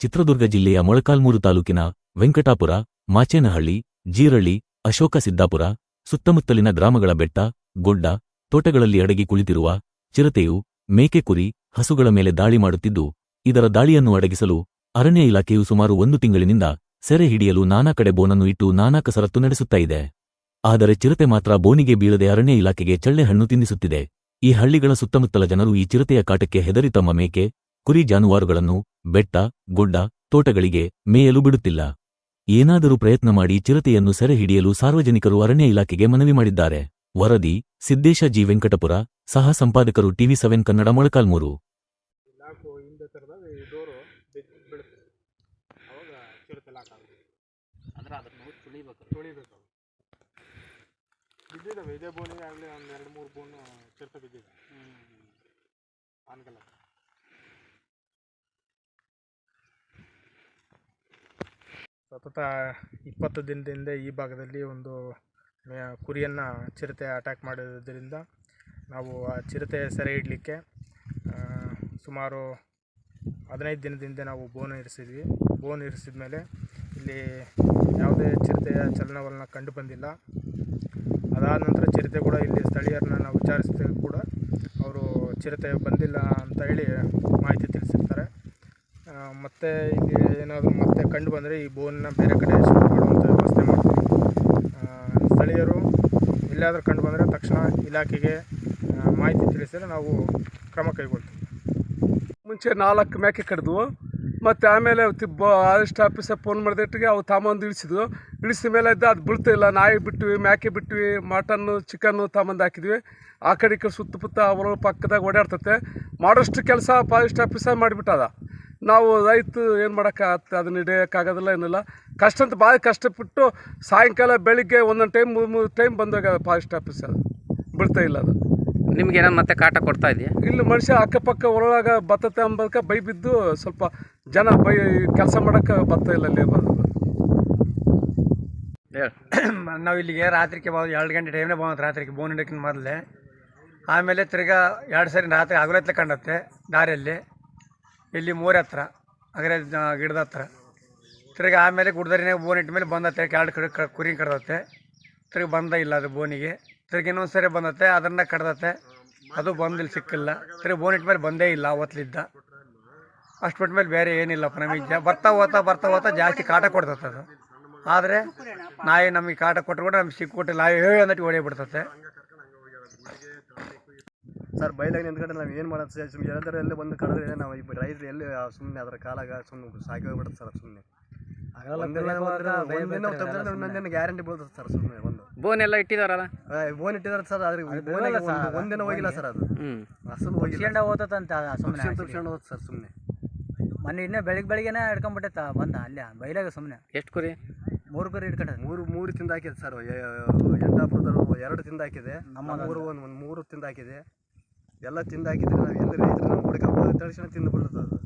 ಚಿತ್ರದುರ್ಗ ಜಿಲ್ಲೆಯ ಮೊಳಕಾಲ್ಮೂರು ತಾಲೂಕಿನ ವೆಂಕಟಾಪುರ, ಮಾಚೇನಹಳ್ಳಿ, ಜೀರಳ್ಳಿ, ಅಶೋಕ ಸಿದ್ದಾಪುರ, ಸುತ್ತಮುತ್ತಲಿನ ಗ್ರಾಮಗಳ ಬೆಟ್ಟ, ಗುಡ್ಡ, ತೋಟಗಳಲ್ಲಿ ಅಡಗಿ ಕುಳಿತಿರುವ ಚಿರತೆಯು ಮೇಕೆ ಕುರಿ, ಹಸುಗಳ ಮೇಲೆ ದಾಳಿ ಮಾಡುತ್ತಿದ್ದು, ಇದರ ದಾಳಿಯನ್ನು ಅಡಗಿಸಲು ಅರಣ್ಯ ಇಲಾಖೆಯು ಸುಮಾರು ಒಂದು ತಿಂಗಳಿನಿಂದ ಸೆರೆ ಹಿಡಿಯಲು ನಾನಾ ಕಡೆ ಬೋನನ್ನು ಇಟ್ಟು ನಾನಾ ಕಸರತ್ತು ನಡೆಸುತ್ತಾ ಇದೆ. ಆದರೆ ಚಿರತೆ ಮಾತ್ರ ಬೋನಿಗೆ ಬೀಳದೆ ಅರಣ್ಯ ಇಲಾಖೆಗೆ ಚಳ್ಳೆ ಹಣ್ಣು ತಿನ್ನಿಸುತ್ತಿದೆ ಈ ಹಳ್ಳಿಗಳ ಸುತ್ತಮುತ್ತಲ ಜನರು ಈ ಚಿರತೆಯ ಕಾಟಕ್ಕೆ ಹೆದರಿ ತಮ್ಮ ಮೇಕೆ, ಕುರಿ ಜಾನುವಾರುಗಳನ್ನು ಬೆಟ್ಟ, ಗುಡ್ಡ, ತೋಟಗಳಿಗೆ ಮೇಯಲು ಬಿಡುತ್ತಿಲ್ಲ. ಏನಾದರೂ ಪ್ರಯತ್ನ ಮಾಡಿ ಚಿರತೆಯನ್ನು ಸೆರೆ ಹಿಡಿಯಲು ಸಾರ್ವಜನಿಕರು ಅರಣ್ಯ ಇಲಾಖೆಗೆ ಮನವಿ ಮಾಡಿದ್ದಾರೆ. ವರದಿ, ಸಿದ್ದೇಶ ಜಿ ವೆಂಕಟಪುರ, ಸಹ ಸಂಪಾದಕರು ಟಿವಿ ಸೆವೆನ್ ಕನ್ನಡ ಮೊಳಕಾಲ್ಮೂರು. ಬಿದ್ದಿದ್ದಾವೆ. ಇದೇ ಬೋನಿಗೆ ಆಗಲಿ ಒಂದು ಎರಡು ಮೂರು ಬೋನು ಚಿರತೆ ಬಿದ್ದಿದೆ. ಆನ್ಗಲ್ಲ ಸತತ ಇಪ್ಪತ್ತು ದಿನದಿಂದ ಈ ಭಾಗದಲ್ಲಿ ಒಂದು ಕುರಿಯನ್ನು ಚಿರತೆ ಅಟ್ಯಾಕ್ ಮಾಡಿರೋದ್ರಿಂದ ನಾವು ಆ ಚಿರತೆ ಸೆರೆ ಇಡಲಿಕ್ಕೆ ಸುಮಾರು ಹದಿನೈದು ದಿನದಿಂದ ನಾವು ಬೋನ್ ಇರಿಸಿದ್ವಿ. ಬೋನ್ ಇರಿಸಿದ ಮೇಲೆ ಇಲ್ಲಿ ಯಾವುದೇ ಚಿರತೆಯ ಚಲನವಲನ ಕಂಡು ಬಂದಿಲ್ಲ. ಅದಾದ ನಂತರ ಚಿರತೆ ಕೂಡ ಇಲ್ಲಿ ಸ್ಥಳೀಯರನ್ನ ನಾವು ವಿಚಾರಿಸಿದಾಗ ಕೂಡ ಅವರು ಚಿರತೆ ಬಂದಿಲ್ಲ ಅಂತ ಹೇಳಿ ಮಾಹಿತಿ ತಿಳಿಸಿರ್ತಾರೆ. ಮತ್ತೆ ಇಲ್ಲಿ ಏನಾದರೂ ಮತ್ತೆ ಕಂಡು ಬಂದರೆ ಈ ಬೋನ್ನ ಬೇರೆ ಕಡೆ ಶಿಫ್ಟ್ ಮಾಡುವಂಥ ವ್ಯವಸ್ಥೆ ಮಾಡ್ತೀವಿ. ಸ್ಥಳೀಯರು ಎಲ್ಲಾದರೂ ಕಂಡು ಬಂದರೆ ತಕ್ಷಣ ಇಲಾಖೆಗೆ ಮಾಹಿತಿ ತಿಳಿಸಿದರೆ ನಾವು ಕ್ರಮ ಕೈಗೊಳ್ತೀವಿ. ಮುಂಚೆ ನಾಲ್ಕು ಮೇಕೆ ಕಡಿದ್ವು. ಮತ್ತು ಆಮೇಲೆ ತಿಬ್ಬ ಆರಿಸ್ಟ್ ಆಫೀಸರ್ ಫೋನ್ ಮಾಡಿದಟ್ಟಿಗೆ ಅವು ತಾಮಂದು ಇಳಿಸಿದ್ವು. ಇಳಿಸಿದ ಮೇಲೆ ಇದ್ದ ಅದು ಬೀಳ್ತಾ ಇಲ್ಲ. ನಾಯಿ ಬಿಟ್ವಿ ಮ್ಯಾಕೆ ಬಿಟ್ವಿ ಮಟನ್ನು ಚಿಕನ್ನು ತಾಮಂದು ಹಾಕಿದ್ವಿ. ಆ ಕಡೆ ಈ ಕಡೆ ಸುತ್ತಮುತ್ತ ಅವರ ಪಕ್ಕದಾಗ ಓಡಾಡ್ತತೆ. ಮಾಡೋಷ್ಟು ಕೆಲಸ ಫಾರೆಸ್ಟ್ ಆಫೀಸರ್ ಮಾಡಿಬಿಟ್ಟದ. ನಾವು ರೈತ ಏನು ಮಾಡೋಕ್ಕಾಗತ್ತೆ ಅದನ್ನ ಹಿಡಿಯೋಕ್ಕಾಗೋದಿಲ್ಲ ಏನಿಲ್ಲ. ಕಷ್ಟ ಅಂತ ಭಾಳ ಕಷ್ಟಪಟ್ಟು ಸಾಯಂಕಾಲ ಬೆಳಿಗ್ಗೆ ಒಂದೊಂದು ಟೈಮ್ ಮೂರು ಮೂರು ಟೈಮ್ ಬಂದಾಗ ಫಾರೆಸ್ಟ್ ಆಫೀಸ್ ಅದು. ಬಿಡ್ತಾ ಇಲ್ಲ ಅದು. ನಿಮ್ಗೆ ಏನೋ ಮತ್ತೆ ಕಾಟ ಕೊಡ್ತಾ ಇದೆಯಾ? ಇಲ್ಲಿ ಮನುಷ್ಯ ಅಕ್ಕಪಕ್ಕ ಒಳಗ ಬತ್ತತೆ ಅಂಬದಕ್ಕೆ ಬೈ ಬಿದ್ದು ಸ್ವಲ್ಪ ಜನ ಬೈ ಕೆಲಸ ಮಾಡೋಕೆ ಬರ್ತಾ ಇಲ್ಲ ಲೇಬರ್ ಹೇಳಿ. ನಾವು ಇಲ್ಲಿಗೆ ರಾತ್ರಿಗೆ ಬಂದು ಎರಡು ಗಂಟೆ ಟೈಮ್ನೇ ಬಂದ್ ರಾತ್ರಿಗೆ ಬೋನ್ ಹಿಡಕ್ಕಿನ ಮೊದಲೇ. ಆಮೇಲೆ ತಿರ್ಗಾ ಎರಡು ಸರಿ ರಾತ್ರಿ ಹಗಲತ್ಲೆ ಕಂಡತ್ತೆ ದಾರಿಯಲ್ಲಿ. ಇಲ್ಲಿ ಮೂರ ಹತ್ರ ಅಗರೆ ಗಿಡದ ಹತ್ರ. ತಿರ್ಗಿ ಆಮೇಲೆ ಗುಡ್ದರಿನಾಗ ಬೋನ್ ಇಟ್ಟ ಮೇಲೆ ಬಂದತ್ತೆ ಎರಡು ಕಡೆ ಕುರಿ ಕಡ್ದತ್ತೆ. ತಿರ್ಗಿ ಬಂದ ಇಲ್ಲ ಅದು ಬೋನಿಗೆ ತಿರ್ಗಿ ಇನ್ನೊಂದು ಸರಿ ಬಂದತ್ತೆ, ಅದನ್ನ ಕಡ್ದತ್ತೆ. ಅದು ಬಂದಿಲ್ಲ, ಸಿಕ್ಕಿಲ್ಲ. ತಿರ್ಗಿ ಬೋನ್ ಇಟ್ಟ ಮೇಲೆ ಬಂದೇ ಇಲ್ಲ ಅವತ್ತಲಿದ್ದ ಅಷ್ಟು ಬಿಟ್ಟ ಮೇಲೆ ಬೇರೆ ಏನಿಲ್ಲ ನಮಗೆ ಬರ್ತಾ ಹೋಗ್ತಾ ಬರ್ತಾ ಹೋಗ್ತಾ ಜಾಸ್ತಿ ಕಾಟ ಕೊಡ್ತತ್ತೆ ಅದು. ಆದರೆ ನಾಯಿ ನಮಗೆ ಕಾಟ ಕೊಟ್ಟರು ಕೂಡ ನಮ್ಗೆ ಸಿಕ್ಕಿಬಿಟ್ಟು ನಾಯಿ ಹೇಳಿ ಅಂದಟ್ಟು ಹೊಡೆ ಬಿಡ್ತತೆ ಸರ್ ಬೈಲಾಗಿ ನಿಂತ್ಕೊಂಡ್ರೆ ನಾವು ಏನು ಮಾಡೋದು ಸರ್? ಸುಮ್ಮನೆ ಎಲ್ಲರೂ ಎಲ್ಲೇ ಬಂದು ಕಳೆದ್ರೆ ನಾವು ಇಬ್ಬರು ರೈತರು ಎಲ್ಲಿ ಸುಮ್ಮನೆ ಅದರ ಕಾಲಾಗ ಸುಮ್ಮನೆ ಸಾಕಿ ಹೋಗ್ಬಿಡುತ್ತೆ ಸರ್ ಸುಮ್ಮನೆ ಗ್ಯಾರಂಟಿ ಬೀಳ್ತದೆ ಸರ್ ಸುಮ್ಮನೆ ಒಂದು. ಬೋನ್ ಎಲ್ಲ ಇಟ್ಟಿದಾರಲ್ಲ? ಬೋನ್ ಇಟ್ಟಿದಾರೆ ಸರ್ ಅದ್ರ ಒಂದಿನ ಹೋಗಿಲ್ಲ ಸರ್ ಅದು. ಅಸಲು ಹೋಗಿಲ್ಲ. ಓದತ್ತಂತ ಹೋತಂತ ಸುಮ್ಮನೆ ತುರ್ಸ್ಕೊಂಡು ತುರ್ಸ್ಕೊಂಡು ಹೋದ್ ಸರ್ ಸುಮ್ಮನೆ ಮೊನ್ನೆ ಇನ್ನೇ ಬೆಳಿಗ್ಗೆ ಬೆಳಿಗ್ಗೆನೇ ಹಿಡ್ಕೊಂಡ್ಬಿಟ್ಟೈತ ಬಂದ ಅಲ್ಲೇ ಬೈಲಾಗ ಸುಮ್ಮನೆ ಎಷ್ಟು ಕುರಿ? ಮೂರು ಕುರಿ ಹಿಡ್ಕೊಂಡ ಮೂರು ಮೂರು ತಿಂದು ಹಾಕಿದೆ ಸರ್ ಎಂಟಾಪುರದಲ್ಲಿ ಎರಡು ತಿಂದ ಹಾಕಿದೆ ನಮ್ಮ ಮೂರು ಒಂದು ಒಂದು ಮೂರು ತಿಂದು ಹಾಕಿದೆ ಎಲ್ಲ ತಿಂದು ಹಾಕಿದ್ರೆ ನಾವು ಎಲ್ಲಿ ರೈತರು ನಮ್ಮ ಹುಡುಕಪ್ಪ ತಕ್ಷಣ ತಿಂದು ಬಿಡ್ತದೆ ಅದು.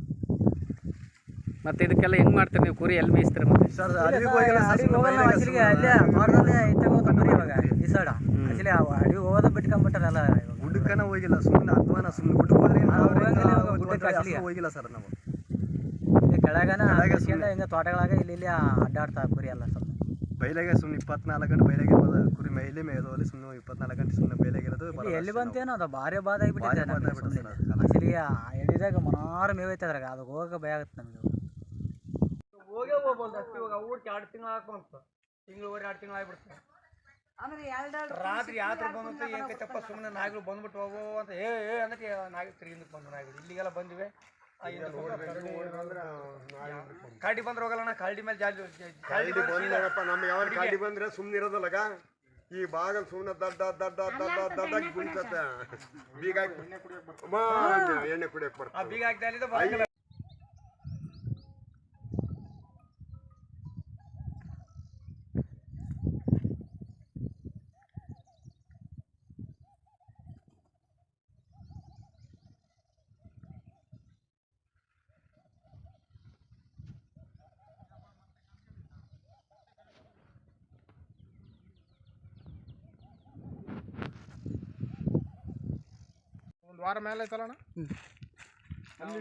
ಮತ್ತೆ ಇದಕ್ಕೆಲ್ಲ ಹೆಂಗ್ ಮಾಡ್ತೀರಿ ನೀವು? ಕುರಿ ಎಲ್ಲಿ ಮೇಯಿಸ್ತೀರಿ ಮತ್ತೆ? ಸರ್ ಅಲ್ಲಿಗೆ ಹೋಗಿಲ್ಲ ಸರ್ ಅಡಿಗೆ ಸುಮ್ನೆ ಹೋಗಲ್ಲ ಹಸಿಲಿಗೆ ಸುಮ್ನೆ ಅಲ್ಲೇ ತೋಟದಲ್ಲೇ ಇತ್ತಾಗ ಮರಿ ಇವಾಗ ಈ ಸೈಡ ಹಸಿಲಿ ಅಡಿಗೆ ಹೋಗೋದ ಬಿಟ್ಕೊಂಡ್ಬಿಟ್ಟಾರಲ್ಲ ಗುಡ್ಡಕ್ಕನ ಹೋಗಿಲ್ಲ ಸುಮ್ಮನೆ ಅಧ್ವಾನ ಸುಮ್ಮನೆ ಗುಡ್ಡಕ್ಕೆ ಹೋದ್ರೆ ನಾವು ನಾವು ಹೋಗಿಲ್ಲ ಸರ್ ನಾವು. ಇಲ್ಲಿ ಕೆಳಗನ ಹಿಂಗೆ ತೋಟಗಳಾಗ ಇಲ್ಲಿ ಇಲ್ಲಿ ಅಡ್ಡಾಡ್ತಾ ಕುರಿ ಎಲ್ಲ ಸ್ವಲ್ಪ. ಬೈಲಾಗೆ ಸುಮ್ಮನೆ ಇಪ್ಪತ್ನಾಲ್ಕು ಗಂಟೆ ಬೈಲಾಗೆ ಇರೋದು ಕುರಿ ಮೈಲಿ ಅಲ್ಲಿ ಸುಮ್ಮನೆ ಇಪ್ಪತ್ನಾಲ್ಕು ಗಂಟೆ ಸುಮ್ಮನೆ ಬೈಲಾಗೆ ಇರೋದು ಎಲ್ಲಿ ಬಂತೇನೋ ಅದು ಭಾರಿ ಬಾದ ಆಗಿಬಿಟ್ಟಿದೆ ಭಾರಿ ಮನಾರ ಎಡಿದಾಗ ಮನಾರು ಮೇವೈತೆ ಅದ್ರಾಗ ಅದು ಹೋಗಕ್ಕೆ ಭಯ ಆಗುತ್ತೆ ನಮಗೆ. ಹೋಗೇ ಹೋಗ್ಬೋದು ಅಷ್ಟು ಇವಾಗ ಊರಿಗೆ ಎರಡು ತಿಂಗಳು ಹಾಕೊಂತ ತಿಂಗಳೂವರೆ ಎರಡು ತಿಂಗಳು ಆಗ್ಬಿಡ್ತಾರೆ ರಾತ್ರಿ ಯಾತ್ರ ಬಂದಂತ ಏನ್ ಕೈತಪ್ಪ ಸುಮ್ಮನೆ ನಾಯಿಗಳು ಬಂದ್ಬಿಟ್ಟು ಹೋಗೋ ಅಂತ ಏ ಏ ಅಂದ್ರೆ ನಾಯಿ ತಿರುಗಿಂದಕ್ಕೆ ಬಂದು ನಾಯಿಗಳು. ಇಲ್ಲಿಗೆಲ್ಲ ಬಂದಿವೆ. ಕಾಡಿ ಬಂದ್ರೆ ಹೋಗಲ್ಲ ಕಾಲ್ಡಿ ಮೇಲೆ ಜಾಲಿ ಜಾಲಿ ಬಂದ್ರಪ್ಪ ನಮ್ಗೆ ಯಾವ ಗಾಡಿ ಬಂದ್ರೆ ಸುಮ್ಮನೆ ಇರೋದಲ್ಲಗ? ಈ ಬಾಗಲ್ ಸುಮ್ಮನೆ ದಡ್ಡ ದಡ್ಡ ದಡ್ಡ ದಡ್ಡ ಗುಂಚತ್ತೆ ಬೀಗ ಹಾಕಿ- ಅಮ್ಮ, ಎಣ್ಣೆ ಕುಡಿಯಕ್ ಆ ಬರ್ತಾರೆ ಬೀಗ ಹಾಕ್ದೆ ವಾರ ಮೇಲೆ ಐತಲ್ಲ ಅಣ್ಣ ಅಲ್ಲಿ